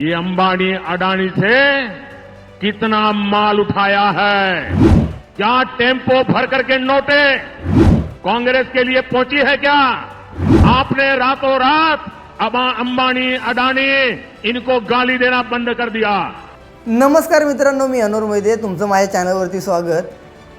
ये अंबानी अडानी से कितना माल उठाया है? क्या टेम्पो भर करके नोटे? कांग्रेस के लिए पहुंची है क्या? आपने रातों रात अबा अंबानी अडानी इनको गाली देना बंद कर दिया। नमस्कार मित्रांनो मी अनोर मोहिते तुमचं माझ्या चॅनलवरती स्वागत.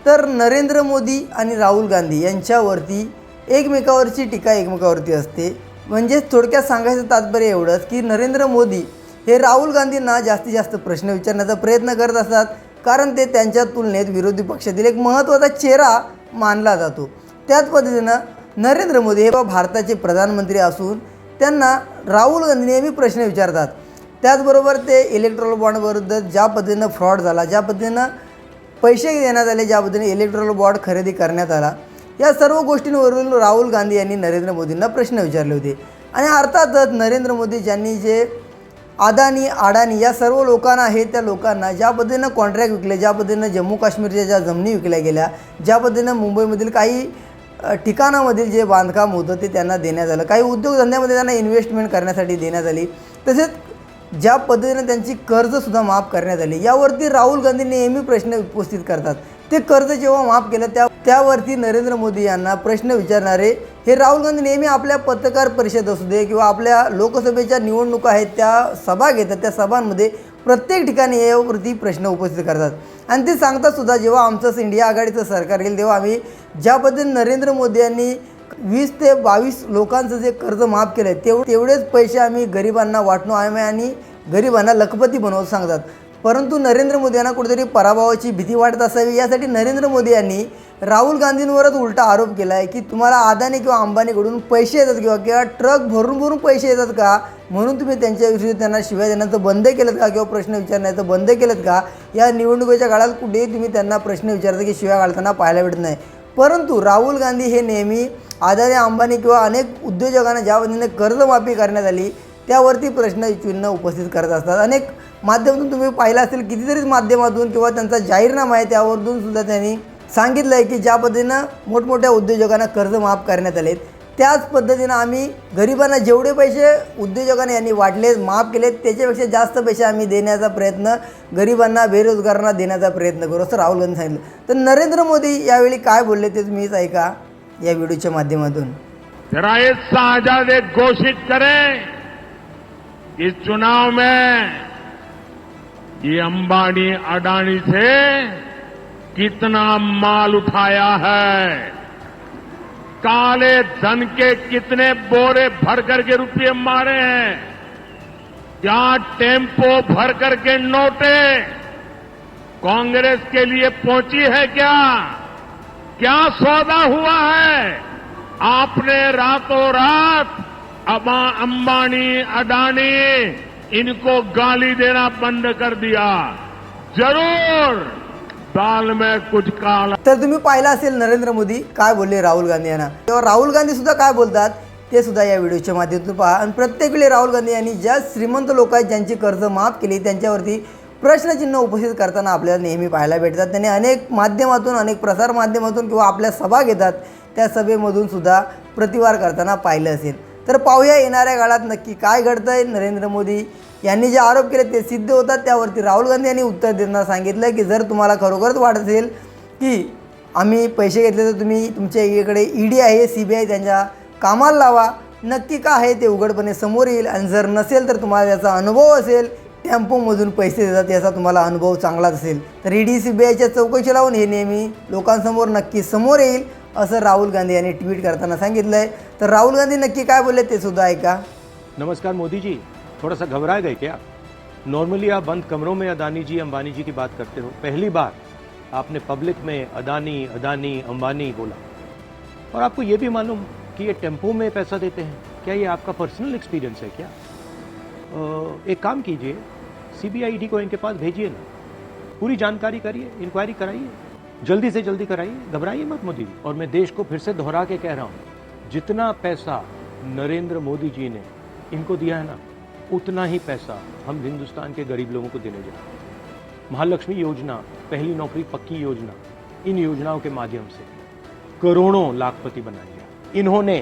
तर नरेंद्र मोदी आणि राहुल गांधी यांच्यावरती एकमेकावरची टीका एकमेकावरती असते. म्हणजेच थोडक्यात सांगायचं तात्पर्य एवढंच की नरेंद्र मोदी हे राहुल गांधींना जास्तीत जास्त प्रश्न विचारण्याचा प्रयत्न करत असतात कारण ते त्यांच्या तुलनेत विरोधी पक्षातील एक महत्त्वाचा चेहरा मानला जातो. त्याच पद्धतीनं नरेंद्र मोदी हे भारताचे प्रधानमंत्री असून त्यांना राहुल गांधी नेहमी प्रश्न विचारतात. त्याचबरोबर ते इलेक्ट्रॉल बॉन्डविरुद्ध ज्या पद्धतीनं फ्रॉड झाला ज्या पद्धतीनं पैसे देण्यात आले ज्या पद्धतीने इलेक्ट्रॉल बॉन्ड खरेदी करण्यात आला या सर्व गोष्टींवरून राहुल गांधी यांनी नरेंद्र मोदींना प्रश्न विचारले होते. आणि अर्थातच नरेंद्र मोदी ज्यांनी जे अदानी अडानी या सर्व लोकांना आहे त्या लोकांना ज्या पद्धतीनं कॉन्ट्रॅक्ट विकले ज्या पद्धतीनं जम्मू काश्मीरच्या ज्या जमिनी विकल्या गेल्या ज्या पद्धतीनं मुंबईमधील काही ठिकाणामधील जे बांधकाम होतं ते त्यांना देण्यात आलं. काही उद्योगधंद्यामध्ये त्यांना इन्व्हेस्टमेंट करण्यासाठी देण्यात आली. तसेच ज्या पद्धतीनं त्यांची कर्जसुद्धा माफ करण्यात आली. यावरती राहुल गांधी नेहमी प्रश्न उपस्थित करतात. ते कर्ज जेव्हा माफ केलं त्या त्यावरती नरेंद्र मोदी यांना प्रश्न विचारणारे हे राहुल गांधी नेहमी आपल्या पत्रकार परिषद असू दे किंवा आपल्या लोकसभेच्या निवडणुका आहेत त्या सभा घेतात त्या सभांमध्ये प्रत्येक ठिकाणी यावरती प्रश्न उपस्थित करतात. आणि ते सांगतात सुद्धा जेव्हा आमचं इंडिया आघाडीचं सरकार येईल तेव्हा आम्ही ज्या पद्धतीने नरेंद्र मोदी यांनी वीस ते बावीस लोकांचं जे कर्ज माफ केलं आहे तेव तेवढेच पैसे आम्ही गरिबांना वाटणं आम्ही आणि गरिबांना लखपती बनवत सांगतात. परंतु नरेंद्र मोदी यांना कुठेतरी पराभवाची भीती वाटत असावी. यासाठी नरेंद्र मोदी यांनी राहुल गांधींवरच उलटा आरोप केला आहे की तुम्हाला अदानी किंवा अंबानीकडून पैसे येतात किंवा किंवा ट्रक भरून भरून पैसे येतात का? म्हणून तुम्ही त्यांच्याविषयी त्यांना शिवाय देण्याचं बंद केलं का किंवा प्रश्न विचारण्याचं बंद केलं का? या निवडणुकीच्या काळात कुठेही तुम्ही त्यांना प्रश्न विचारता की शिवाय घालताना पाहायला भेटत नाही. परंतु राहुल गांधी हे नेहमी आदानी अंबानी किंवा अनेक उद्योजकांना ज्या पद्धतीने कर्जमाफी करण्यात आली त्यावरती प्रश्न चिन्ह उपस्थित करत असतात. अनेक माध्यमातून तुम्ही पाहिलं असेल कितीतरी माध्यमातून किंवा त्यांचा जाहीरनामा आहे त्यावरून सुद्धा त्यांनी सांगितलं आहे की ज्या पद्धतीनं मोठमोठ्या उद्योजकांना कर्ज माफ करण्यात आलेत. त्याच पद्धतीनं आम्ही गरिबांना जेवढे पैसे उद्योजकांना यांनी वाटले माफ केलेत त्याच्यापेक्षा जास्त पैसे आम्ही देण्याचा प्रयत्न गरिबांना बेरोजगारांना देण्याचा प्रयत्न करू असं राहुल गांधी सांगितलं. तर नरेंद्र मोदी यावेळी काय बोलले ते तुम्हीच ऐका या व्हिडिओच्या माध्यमातून. जरा ये घोषित करें इस चुनाव में ये अंबानी अडानी से कितना माल उठाया है? काले धन के कितने बोरे भर करके रुपये मारे हैं? क्या टेंपो भर करके नोटे कांग्रेस के लिए पहुँची है क्या? क्या सौदा हुआ है? आपने रातों रात अबा अंबानी अडानी इनको गाली देना बंद कर दिया। जरूर। दाल में कुछ काला तर तुम्ही पाहिलं असेल नरेंद्र मोदी काय बोलले राहुल गांधी यांना. तेव्हा राहुल गांधी सुद्धा काय बोलतात ते सुद्धा या व्हिडिओच्या माध्यमातून पहा. आणि प्रत्येक वेळी राहुल गांधी यांनी ज्या श्रीमंत लोक आहेत ज्यांची कर्ज माफ केली त्यांच्यावरती प्रश्नचिन्ह उपस्थित करताना आपल्याला नेहमी पाहायला भेटतात. त्यांनी अनेक माध्यमातून अनेक प्रसार माध्यमातून किंवा आपल्या सभा घेतात त्या सभेमधून सुद्धा प्रतिवार करताना पाहिलं असेल. तर पाहूया येणाऱ्या काळात नक्की काय घडतंय. नरेंद्र मोदी यांनी जे आरोप केले ते सिद्ध होतात. त्यावरती राहुल गांधी यांनी उत्तर देताना सांगितलं की जर तुम्हाला खरोखरच वाटत असेल की आम्ही पैसे घेतले तर तुम्ही तुमच्या इकडे ईडी आहे सी बी आय त्यांच्या कामाला लावा. नक्की का आहे ते उघडपणे समोर येईल. आणि जर नसेल तर तुम्हाला याचा अनुभव असेल टेम्पोमधून पैसे देतात याचा तुम्हाला अनुभव चांगलाच असेल. तर ईडी सी बी आयच्या चौकशी लावून हे नेहमी लोकांसमोर नक्की समोर येईल. असं राहुल गांधी यांनी ट्विट करताना सांगितलं आहे तर राहुल गांधी नक्की काय बोलले ते सुद्धा ऐका. नमस्कार मोदी जी थोड़ा सा घबराए गए क्या? नॉर्मली आप बंद कमरों में अदानी जी, अंबानी जी की बात करते हो। पहली बार आपने पब्लिक में अदानी अदानी, अंबानी बोला। और आपको ये भी मालूम कि ये टेंपो में पैसा देते हैं। क्या ये आपका पर्सनल एक्सपीरियंस है क्या? एक काम कीजिए सीबीआई को इनके पास भेजिए ना। पूरी जानकारी करिए इंक्वायरी कराइए। जल्दी से जल्दी कराइए घबराइए मत मोदी जी। और मैं देश को फिर से दोहरा के कह रहा हूँ जितना पैसा नरेंद्र मोदी जी ने इनको दिया है ना उतना ही पैसा हम हिंदुस्तान के गरीब लोगों को देने जा रहे हैं। महालक्ष्मी योजना पहली नौकरी पक्की योजना इन योजनाओं के माध्यम से करोड़ों लाखपति बनाए गए इन्होंने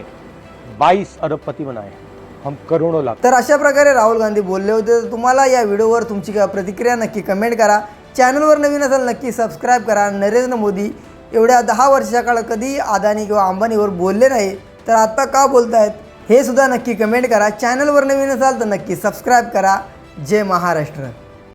22 अरबपति बनाए हैं। हम करोड़ों लाख तर अशा प्रकारे राहुल गांधी बोलले होते तर तुम्हाला या व्हिडिओवर तुमची काय प्रतिक्रिया नक्की कमेंट करा. चॅनलवर नवीन असाल नक्की सबस्क्राईब करा. नरेंद्र मोदी एवढ्या दहा वर्षाच्या काळ कधी अदानी किंवा अंबानीवर बोलले नाही तर आत्ता का बोलत आहेत हे सुद्धा नक्की कमेंट करा. चॅनलवर नवीन असाल तर नक्की सबस्क्राईब करा. जय महाराष्ट्र.